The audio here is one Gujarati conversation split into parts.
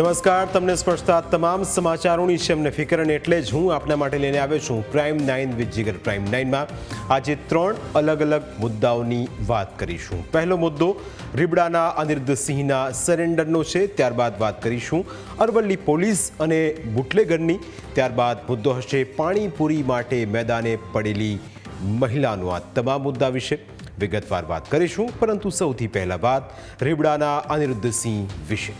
નમસ્કાર, તમને સ્પર્શતા તમામ સમાચારોની છે અમને ફિકર અને એટલે જ હું આપના માટે લઈને આવ્યો છું prime nine with Jigar prime નાઇનમાં આજે ત્રણ અલગ અલગ મુદ્દાઓની વાત કરીશું. પહેલો મુદ્દો, રીબડાના અનિરુદ્ધસિંહના સરેન્ડરનો છે, ત્યારબાદ વાત કરીશું અરવલ્લી પોલીસ અને બુટલેગરની. ત્યારબાદ મુદ્દો હશે, પાણીપુરી માટે મેદાને પડેલી મહિલાનો. આ તમામ મુદ્દા વિશે વિગતવાર વાત કરીશું, પરંતુ સૌથી પહેલા વાત રીબડાના અનિરુદ્ધસિંહ વિશે.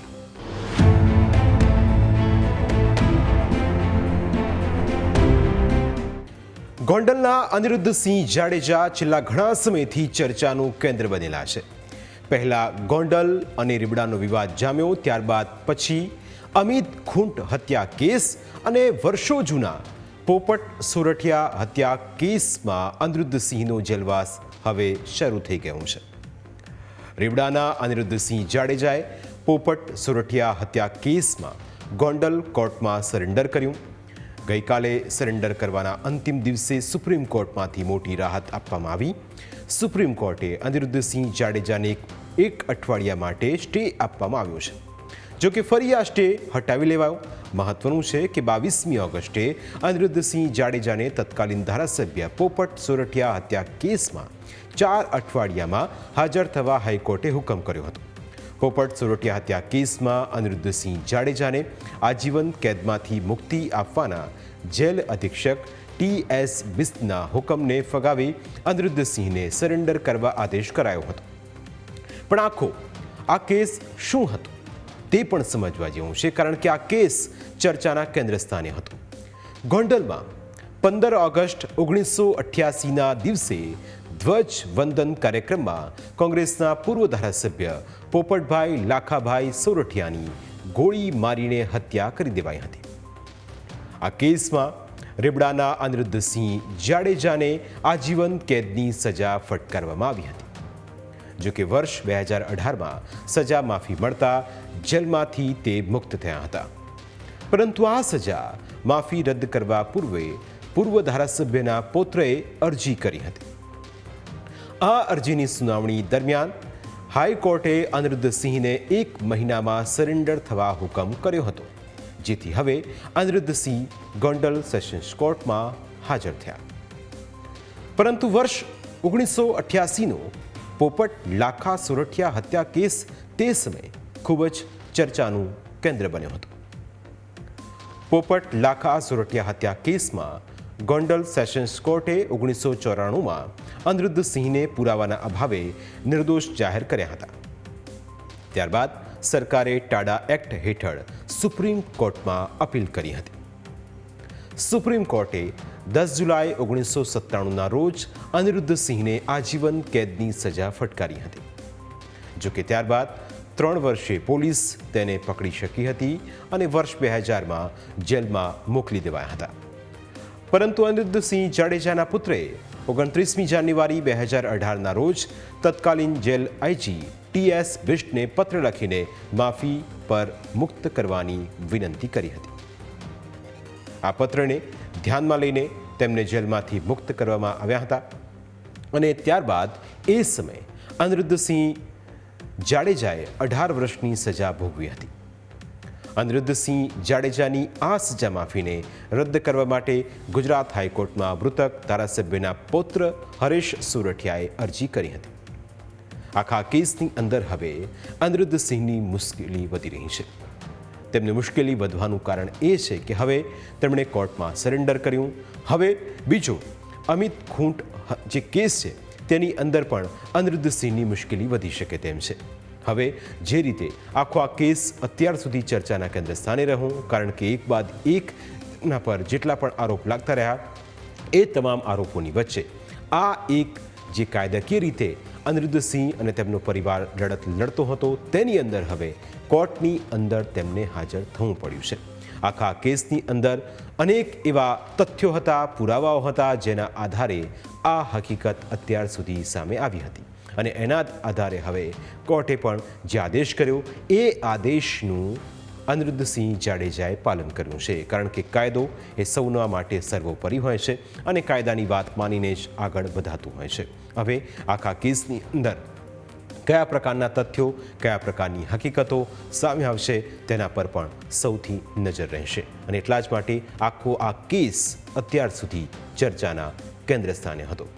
ગોંડલના અનિરુદ્ધસિંહ જાડેજા છેલ્લા ઘણા સમયથી ચર્ચાનું કેન્દ્ર બનેલા છે. પહેલા ગોંડલ અને રીબડાનો વિવાદ જામ્યો, ત્યારબાદ પછી અમિત ખૂંટ હત્યા કેસ અને વર્ષો જૂના પોપટ સોરઠિયા હત્યા કેસમાં અનિરુદ્ધસિંહનો જેલવાસ હવે શરૂ થઈ ગયું છે. રીબડાના અનિરુદ્ધસિંહ જાડેજાએ પોપટ સોરઠિયા હત્યા કેસમાં ગોંડલ કોર્ટમાં સરેન્ડર કર્યું. ગઈકાલે સરેન્ડર કરવાના અંતિમ દિવસે સુપ્રીમ કોર્ટમાંથી મોટી રાહત આપવામાં આવી. સુપ્રીમ કોર્ટે અનિરુદ્ધસિંહ જાડેજાને એક- અઠવાડિયા માટે સ્ટે આપવામાં આવ્યો છે. જો કે ફરી આ સ્ટે હટાવી લેવાયો. મહત્વનું છે કે બાવીસમી ઓગસ્ટે અનિરુદ્ધસિંહ જાડેજાને તત્કાલીન ધારાસભ્ય પોપટ સોરઠિયા હત્યા કેસમાં ચાર અઠવાડિયામાં હાજર થવા હાઈકોર્ટે હુકમ કર્યો હતો. પોપટ સોરઠિયા હત્યા કેસમાં અનિરુદ્ધસિંહ જાડેજાને આજીવન કેદમાંથી મુક્તિ આપવાના જેલ અધિક્ષક ટી એસ બિસ્તના હુકમને ફગાવી અનિરુદ્ધસિંહને સરેન્ડર કરવા આદેશ કરાયો હતો. પણ આખો આ કેસ શું હતો? તે પણ સમજવા જેવું છે કારણ કે આ કેસ ચર્ચાના કેન્દ્ર સ્થાને હતો. ગોંડલમાં પંદર ઓગસ્ટ ઓગણીસો અઠ્યાસીના દિવસે ધ્વજ વંદન કાર્યક્રમમાં કોંગ્રેસના પૂર્વ ધારાસભ્ય પોપટભાઈ લાખાભાઈ સોરઠિયાની ગોળી મારીને હત્યા કરી દેવાઈ હતી. આ કેસમાં રેબડાના અનિરુદ્ધસિંહ જાડેજાને આજીવન કેદની સજા ફટકારવામાં આવી હતી. જો કે વર્ષ બે હજાર અઢારમાં સજા માફી મળતા જેલમાંથી તે મુક્ત થયા હતા. પરંતુ આ સજા માફી રદ કરવા પૂર્વે પૂર્વ ધારાસભ્યના પૌત્રએ અરજી કરી હતી. આ અરજીની સુનાવણી દરમિયાન હાઈકોર્ટે અનિરુદ્ધસિંહને એક મહિનામાં સરેન્ડર થવા હુકમ કર્યો હતો, જેથી હવે અનિરુદ્ધસિંહ ગોંડલ સેશન્સ કોર્ટમાં હાજર થયા. પરંતુ વર્ષ ઓગણીસો અઠ્યાસીનો પોપટ લાખા સોરઠિયા હત્યા કેસ તે સમયે ખૂબ જ ચર્ચાનું કેન્દ્ર બન્યો હતો. પોપટ લાખા સુરઠિયા હત્યા કેસમાં ગોંડલ સેશન્સ કોર્ટે ઓગણીસો ચોરાણુંમાં અનિરુદ્ધસિંહને પુરાવાના અભાવે નિર્દોષ જાહેર કર્યા હતા. ત્યારબાદ સરકારે ટાડા એક્ટ હેઠળ સુપ્રીમ કોર્ટમાં અપીલ કરી હતી. સુપ્રીમ કોર્ટે દસ જુલાઈ ઓગણીસો સત્તાણુંના રોજ અનિરુદ્ધ સિંહને આજીવન કેદની સજા ફટકારી હતી. જોકે ત્યારબાદ ત્રણ વર્ષે પોલીસ તેને પકડી શકી હતી અને વર્ષ બે હજારમાં જેલમાં મોકલી દેવાયા હતા. પરંતુ અનિરુદ્ધસિંહ જાડેજાના પુત્રે ઓગણત્રીસમી જાન્યુઆરી બે હજાર અઢારના રોજ તત્કાલીન જેલ આઈજી ટી એસ બિસ્ટને પત્ર લખીને માફી પર મુક્ત કરવાની વિનંતી કરી હતી. આ પત્રને ધ્યાનમાં લઈને તેમને જેલમાંથી મુક્ત કરવામાં આવ્યા હતા અને ત્યારબાદ એ સમયે અનિરુદ્ધસિંહ જાડેજાએ અઢાર વર્ષની સજા ભોગવી હતી. અનિરુદ્ધસિંહ જાડેજાની આ સજા માફીને રદ કરવા માટે ગુજરાત હાઈકોર્ટમાં મૃતક ધારાસભ્યના પૌત્ર હરેશ સુરઠિયાએ અરજી કરી હતી. આખા કેસની અંદર હવે અનિરુદ્ધસિંહની મુશ્કેલી વધી રહી છે. તેમને મુશ્કેલી વધવાનું કારણ એ છે કે હવે તેમણે કોર્ટમાં સરેન્ડર કર્યું. હવે બીજો અમિત ખૂંટ જે કેસ છે તેની અંદર પણ અનિરુદ્ધસિંહની મુશ્કેલી વધી શકે તેમ છે. હવે જે રીતે આખો આ કેસ અત્યાર સુધી ચર્ચાના કેન્દ્ર સ્થાને રહ્યો, કારણ કે એક બાદ એકના પર જેટલા પણ આરોપ લાગતા રહ્યા, એ તમામ આરોપોની વચ્ચે આ એક જે કાયદાકીય રીતે અનિરુદ્ધસિંહ અને તેમનો પરિવાર લડત લડતો હતો, તેની અંદર હવે કોર્ટની અંદર તેમને હાજર થવું પડ્યું છે. આખા કેસની અંદર અનેક એવા તથ્યો હતા, પુરાવાઓ હતા, જેના આધારે આ હકીકત અત્યાર સુધી સામે આવી હતી. અને એના આધારે હવે કોર્ટે પણ જે આદેશ કર્યો, એ આદેશનું અનિરુદ્ધસિંહ જાડેજાએ પાલન કર્યું છે. કારણ કે કાયદો એ સૌના માટે સર્વોપરી હોય છે અને કાયદાની વાત માનીને જ આગળ વધાતું હોય છે. હવે આખા કેસની અંદર કયા પ્રકારના તથ્યો, કયા પ્રકારની હકીકતો સામે આવશે તેના પર પણ સૌથી નજર રહેશે. અને એટલા જ માટે આખો આ કેસ અત્યાર સુધી ચર્ચાના કેન્દ્ર સ્થાને હતો.